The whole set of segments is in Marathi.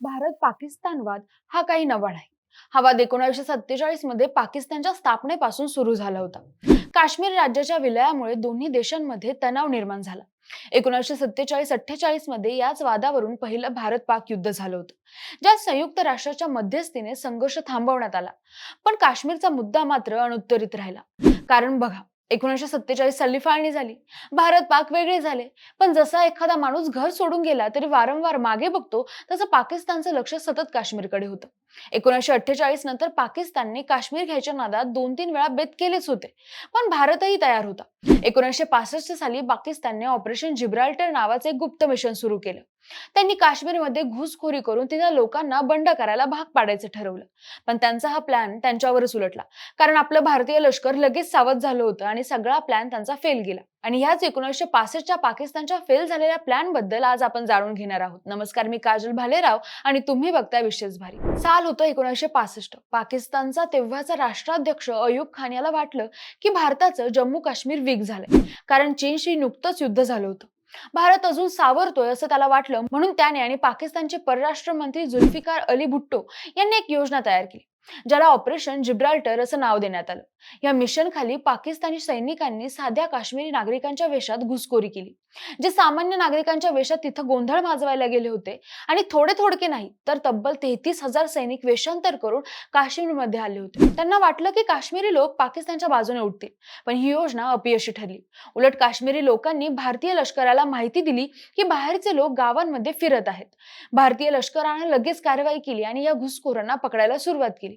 भारत पाकिस्तान वाद हा काही नवा नाही. हा वाद एकोणीसशे सत्तेचाळीसमध्ये पाकिस्तानच्या स्थापनेपासून सुरू झाला होता. काश्मीर राज्याच्या विलयामुळे दोन्ही देशांमध्ये तणाव निर्माण झाला. एकोणीसशे सत्तेचाळीस अठ्ठेचाळीसमध्ये याच वादावरून पहिलं भारत पाक युद्ध झालं होतं. ज्यात संयुक्त राष्ट्राच्या मध्यस्थीने संघर्ष थांबवण्यात आला. पण काश्मीरचा मुद्दा मात्र अनुत्तरित राहिला. कारण बघा एकोणीसशे सत्तेचाळीस साली फाळणी झाली. भारत पाक वेगळे झाले. पण जसा एखादा माणूस घर सोडून गेला तरी वारंवार मागे बघतो तसं पाकिस्तानचं लक्ष सतत काश्मीरकडे होतं. एकोणीसशे अठ्ठेचाळीस नंतर पाकिस्तानने काश्मीर घ्यायच्या नादात दोन तीन वेळा बेत केलेच होते. पण भारतही तयार होता. एकोणीसशे पासष्ट साली पाकिस्तानने ऑपरेशन जिब्राल्टर नावाचे एक गुप्त मिशन सुरू केलं. त्यांनी काश्मीरमध्ये घुसखोरी करून तिथल्या लोकांना बंड करायला भाग पाडायचं ठरवलं. पण त्यांचा हा प्लॅन त्यांच्यावरच उलटला. कारण आपलं भारतीय लष्कर लगेच सावध झालं होतं आणि सगळा प्लॅन त्यांचा फेल गेला. आणि ह्याच एकोणीसशे पासष्टच्या पाकिस्तानच्या फेल झालेल्या प्लॅनबद्दल आज आपण जाणून घेणार आहोत. नमस्कार मी काजल भालेराव आणि तुम्ही बघताय विशेष भारी. साल होतं एकोणीसशे पासष्ट. पाकिस्तानचा तेव्हाचा राष्ट्राध्यक्ष अयूब खान याला वाटलं की भारताचं जम्मू काश्मीर वीक झालंय. कारण चीनशी नुकतंच युद्ध झालं होतं. भारत अजून सावरतोय असं त्याला वाटलं. म्हणून त्याने आणि पाकिस्तानचे परराष्ट्र मंत्री जुल्फिकार अली भुट्टो यांनी एक योजना तयार केली. ज्याला ऑपरेशन जिब्राल्टर असं नाव देण्यात आलं. या मिशन खाली पाकिस्तानी सैनिकांनी साध्या काश्मीरी नागरिकांच्या वेशात घुसखोरी केली. जे सामान्य नागरिकांच्या वेशात तिथं गोंधळ माजवायला गेले होते आणि थोडे थोडके नाही तर तब्बल तेहतीस हजार सैनिक वेशांतर करून काश्मीरमध्ये आले होते. त्यांना वाटलं की काश्मीरी लोक पाकिस्तानच्या बाजूने उठतील पण ही योजना अपयशी ठरली. उलट काश्मीरी लोकांनी भारतीय लष्कराला माहिती दिली की बाहेरचे लोक गावांमध्ये फिरत आहेत. भारतीय लष्करानं लगेच कारवाई केली आणि या घुसखोरांना पकडायला सुरुवात केली.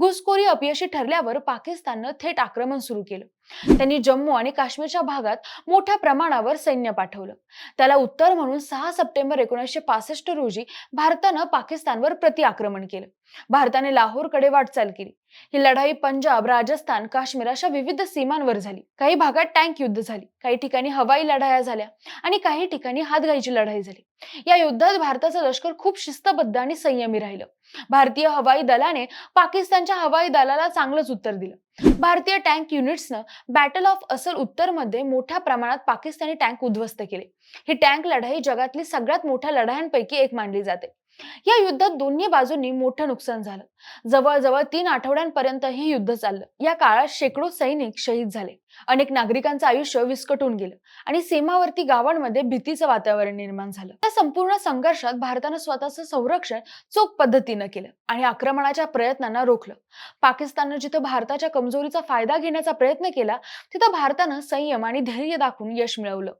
घुसखोरी अपयशी ठरल्यावर पाकिस्ताननं थेट आक्रमण सुरू केलं. त्यांनी जम्मू आणि काश्मीरच्या भागात मोठ्या प्रमाणावर सैन्य पाठवलं. त्याला उत्तर म्हणून सहा सप्टेंबर एकोणीसशे पासष्ट रोजी भारतानं पाकिस्तानवर प्रतिआक्रमण केलं. भारताने लाहोरकडे वाटचाल केली. ही लढाई पंजाब राजस्थान काश्मीर अशा विविध सीमांवर झाली. काही भागात टँक युद्ध झाली. काही ठिकाणी हवाई लढाया झाल्या आणि काही ठिकाणी हातगाईची लढाई झाली. या युद्धात भारताचं लष्कर खूप शिस्तबद्ध आणि संयमी राहिलं. भारतीय हवाई दलाने पाकिस्तान पाकिस्तानच्या हवाई दलाला चांगलंच उत्तर दिलं. भारतीय टँक युनिट्सनं बॅटल ऑफ असल उत्तरमध्ये मोठ्या प्रमाणात पाकिस्तानी टँक उद्ध्वस्त केले. ही टँक लढाई जगातली सगळ्यात मोठ्या लढायांपैकी एक मानली जाते. या युद्धात दोन्ही बाजूंनी मोठं नुकसान झालं. जवळजवळ तीन आठवड्यांपर्यंत हे युद्ध चाललं. या काळात शेकडो सैनिक शहीद झाले. अनेक नागरिकांचं आयुष्य विस्कटून गेलं आणि सीमावर्ती गावांमध्ये भीतीचं वातावरण निर्माण झालं. या संपूर्ण संघर्षात भारतानं स्वतःचं संरक्षण चोख पद्धतीनं केलं आणि आक्रमणाच्या प्रयत्नांना रोखलं. पाकिस्ताननं जिथं भारताच्या कमजोरीचा फायदा घेण्याचा प्रयत्न केला तिथं भारतानं संयम आणि धैर्य दाखवून यश मिळवलं.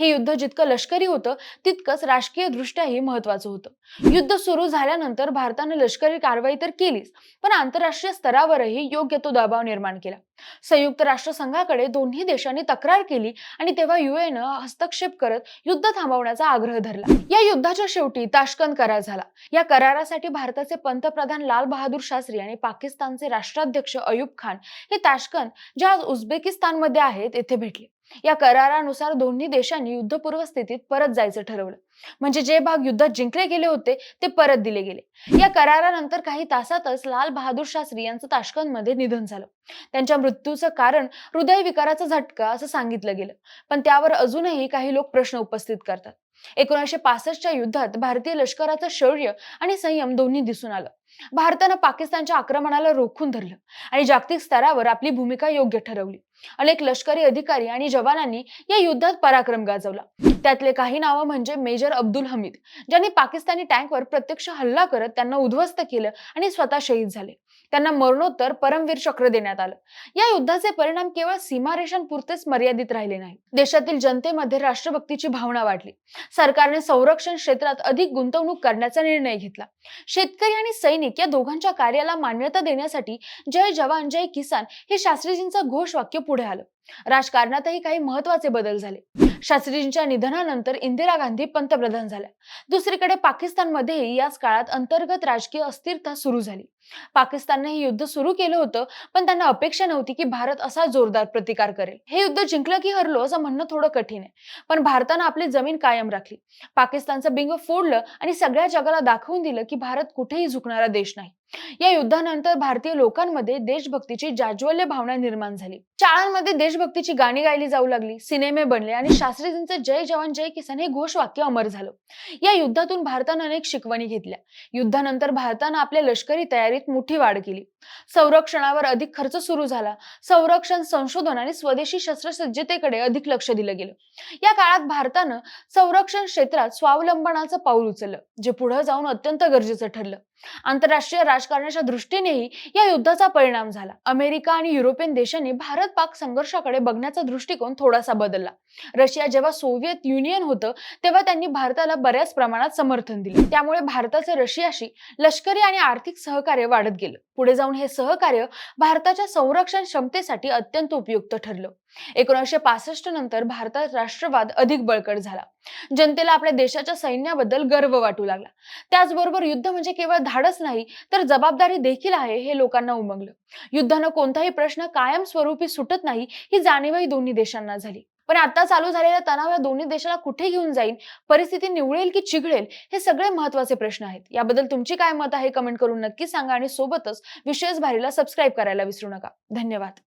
हे युद्ध जितकं लष्करी होतं तितकंच राजकीय दृष्ट्याही महत्वाचं होतं. युद्ध सुरू झाल्यानंतर भारतानं लष्करी कारवाई तर केलीच पण आंतरराष्ट्रीय स्तरावरही योग्य तो दबाव निर्माण केला. संयुक्त राष्ट्रसंघाकडे दोन्ही देशांनी तक्रार केली आणि तेव्हा युएन हस्तक्षेप करत युद्ध थांबवण्याचा आग्रह धरला. या युद्धाच्या शेवटी ताशकंद करार झाला. या करारासाठी भारताचे पंतप्रधान लाल बहादूर शास्त्री आणि पाकिस्तानचे राष्ट्राध्यक्ष अयुब खान हे ताशकंद जे आज उझबेकिस्तानमध्ये आहेत येथे भेटले. या करारानुसार दोन्ही देशांनी युद्धपूर्व स्थितीत परत जायचं ठरवलं. म्हणजे जे भाग युद्धात जिंकले गेले होते ते परत दिले गेले. या करारानंतर काही तासातच लाल बहादूर शास्त्री यांचं ताशकंदमध्ये निधन झालं. त्यांच्या मृत्यूचं कारण हृदयविकाराचा झटका असं सांगितलं गेलं. पण त्यावर अजूनही काही लोक प्रश्न उपस्थित करतात. एकोणीसशे पासष्टच्या युद्धात भारतीय लष्कराचं शौर्य आणि संयम दोन्ही दिसून आलं. भारतानं पाकिस्तानच्या आक्रमणाला रोखून धरलं आणि जागतिक स्तरावर आपली भूमिका योग्य ठरवली. अनेक लष्करी अधिकारी आणि जवानांनी या युद्धात पराक्रम गाजवला. त्यातले काही नावं म्हणजे मेजर अब्दुल हमीद ज्यांनी पाकिस्तानी टँकवर प्रत्यक्ष हल्ला करत त्यांना उद्ध्वस्त केलं आणि स्वतः शहीद झाले. त्यांना मरणोत्तर परमवीर चक्र देण्यात आलं. या युद्धाचे परिणाम केवळ सीमारेषांपुरतेच मर्यादित राहिले नाही देशातील जनतेमध्ये राष्ट्रभक्तीची भावना वाढली. सरकारने संरक्षण क्षेत्रात अधिक गुंतवणूक करण्याचा निर्णय घेतला. शेतकरी आणि सैनिक या दोघांच्या कार्याला मान्यता देण्यासाठी जय जवान जय किसान हे शास्त्रीजींचं घोषवाक्य पुढे आलं. राजकारणातही काही महत्त्वाचे बदल झाले. शास्त्रीजींच्या निधनानंतर इंदिरा गांधी पंतप्रधान झाल्या. दुसरीकडे पाकिस्तानमध्येही याच काळात अंतर्गत राजकीय अस्थिरता सुरू झाली. पाकिस्तानने हे युद्ध सुरू केलं होतं पण त्यांना अपेक्षा नव्हती की भारत असा जोरदार प्रतिकार करेल. हे युद्ध जिंकलं की हरलो असं म्हणणं थोडं कठीण आहे. पण भारतानं आपली जमीन कायम राखली. पाकिस्तानचं बिंग फोडलं आणि सगळ्या जगाला दाखवून दिलं की भारत कुठेही झुकणारा देश नाही. या युद्धानंतर भारतीय लोकांमध्ये देशभक्तीची जाज्वल्य भावना निर्माण झाली. शाळांमध्ये देशभक्तीची गाणी गायली जाऊ लागली सिनेमे बनले आणि शास्त्रीजींचे जय जवान जय किसान हे घोषवाक्य अमर झालं. या युद्धातून भारतानं अनेक शिकवणी घेतल्या. युद्धानंतर भारतानं आपल्या लष्करी तयारीत मोठी वाढ केली. संरक्षणावर अधिक खर्च सुरू झाला. संरक्षण संशोधन आणि स्वदेशी शस्त्रसज्जतेकडे अधिक लक्ष दिलं गेलं. या काळात भारतानं संरक्षण क्षेत्रात स्वावलंबनाचं पाऊल उचललं जे पुढे जाऊन अत्यंत गरजेचं ठरलं. आंतरराष्ट्रीय राजकारणाच्या दृष्टीनेही या युद्धाचा परिणाम झाला. अमेरिका आणि युरोपियन देशांनी भारत पाक संघर्षाकडे बघण्याचा दृष्टिकोन थोडासा बदलला. रशिया जेव्हा सोव्हिएत युनियन होतं तेव्हा त्यांनी भारताला बऱ्याच प्रमाणात समर्थन दिले. त्यामुळे भारताचे रशियाशी लष्करी आणि आर्थिक सहकार्य वाढत गेलं. पुढे जाऊन हे सहकार्य भारताच्या संरक्षण क्षमतेसाठी अत्यंत उपयुक्त ठरलं. एकोणीसशे पासष्ट नंतर भारतात राष्ट्रवाद अधिक बळकट झाला. जनतेला आपल्या देशाच्या सैन्याबद्दल गर्व वाटू लागला. त्याचबरोबर युद्ध म्हणजे केवळ धाडस नाही तर जबाबदारी देखील आहे हे लोकांना उमगलं. युद्धानं कोणताही प्रश्न कायमस्वरूपी सुटत नाही ही जाणीवही दोन्ही देशांना झाली. पण आता चालू झालेला तणाव या दोन्ही देशाला कुठे घेऊन जाईल परिस्थिती निवळेल की चिघळेल हे सगळे महत्त्वाचे प्रश्न आहेत. याबद्दल तुमची काय मत आहे कमेंट करून नक्की सांगा आणि सोबतच विशेष भारीला सबस्क्राईब करायला विसरू नका. धन्यवाद.